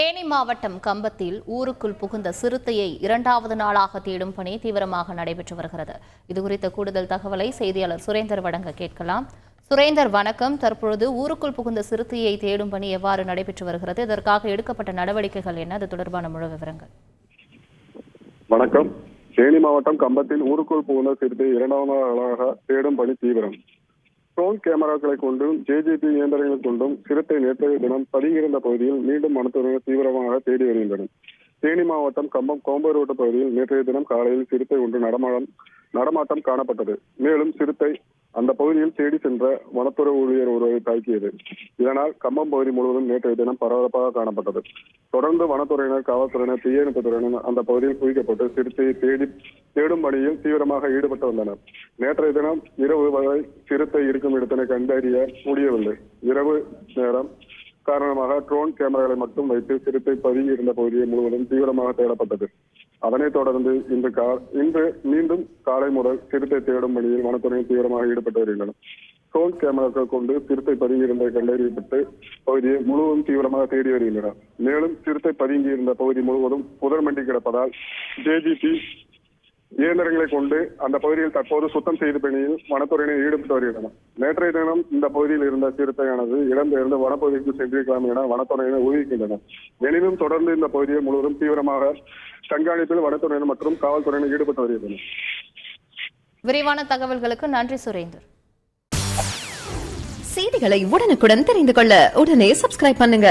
தேனி மாவட்டம் கம்பத்தில் ஊருக்குள் புகுந்த சிறுத்தையை இரண்டாவது நாளாக தேடும் பணி தீவிரமாக நடைபெற்று வருகிறது. இதுகுறித்த கூடுதல் தகவலை செய்தியாளர் சுரேந்தர் வழங்க கேட்கலாம். சுரேந்தர் வணக்கம். தற்பொழுது ஊருக்குள் புகுந்த சிறுத்தையை தேடும் பணி எவ்வாறு நடைபெற்று வருகிறது? இதற்காக எடுக்கப்பட்ட நடவடிக்கைகள் என்ன? அது தொடர்பான முழு விவரங்கள். வணக்கம். தேனி மாவட்டம் கம்பத்தில் ஊருக்குள் புகுந்த சிறுத்தை இரண்டாவது நாளாக தேடும் பணி தீவிரம். ட்ரோன் கேமராக்களை கொண்டும் ஜேஜேபி இயந்திரங்களை கொண்டும் சிறுத்தை நேற்றைய தினம் பதுங்கியிருந்த பகுதியில் மீண்டும் வனத்துறையினர் தீவிரமாக தேடி வருகின்றனர் தேனி மாவட்டம் கம்பம் கோம்பரோட்ட பகுதியில் நேற்றைய தினம் காலையில் சிறுத்தை ஒன்று நடமாடம் நடமாட்டம் காணப்பட்டது. மேலும் சிறுத்தை அந்த பகுதியில் தேடி சென்ற வனத்துறை ஊழியர் ஒருவரை தாக்கியது. இதனால் கம்பம் பகுதி முழுவதும் நேற்றைய தினம் பரபரப்பாக காணப்பட்டது. தொடர்ந்து வனத்துறையினர் காவல்துறையினர் தீயணைப்பு துறையினர் அந்த பகுதியில் குவிக்கப்பட்டு சிறுத்தையை தேடி தேடும் பணியில் தீவிரமாக ஈடுபட்டு வந்தனர். நேற்றைய தினம் இரவு வரை சிறுத்தை இருக்கும் இடத்தினை கண்டறிய முடியவில்லை. இரவு நேரம் காரணமாக ட்ரோன் கேமராக்களை மட்டும் வைத்து சிறுத்தை பதுங்கி இருந்த பகுதியை முழுவதும் தீவிரமாக தேடப்பட்டது. அதனைத் தொடர்ந்து இன்று கா இன்று மீண்டும் காலை முதல் சிறுத்தை தேடும் பணியில் வனத்துறையில் தீவிரமாக ஈடுபட்டு வருகின்றனர். ட்ரோன் கேமராக்கள் கொண்டு சிறுத்தை பதுங்கி இருந்த கண்டறியப்பட்டு பகுதியை முழுவதும் தீவிரமாக தேடி வருகின்றனர். மேலும் சிறுத்தை பதுங்கி இருந்த பகுதி முழுவதும் புதர் மண்டி கிடப்பதால் ஜேஜிபி இயந்திரங்களை கொண்டு அந்த பகுதியில் தற்போது சுத்தம் செய்த பணியில் வனத்துறையினர் ஈடுபட்டு வருகின்றனர். நேற்றைய தினம் இந்த பகுதியில் இருந்த சிறுத்தையானது இடம்பெயர்ந்து வனப்பகுதிக்கு சென்றிருக்கலாம் என வனத்துறையினர் ஊகிக்கின்றனர். எனினும் தொடர்ந்து இந்த பகுதியை முழுவதும் தீவிரமாக கண்காணிப்பில் வனத்துறையினர் மற்றும் காவல்துறையினர் ஈடுபட்டு வருகின்றனர். விரிவான தகவல்களுக்கு நன்றி சுரேந்தர். செய்திகளை உடனுக்குடன் தெரிந்து கொள்ள உடனே சப்ஸ்கிரைப் பண்ணுங்க.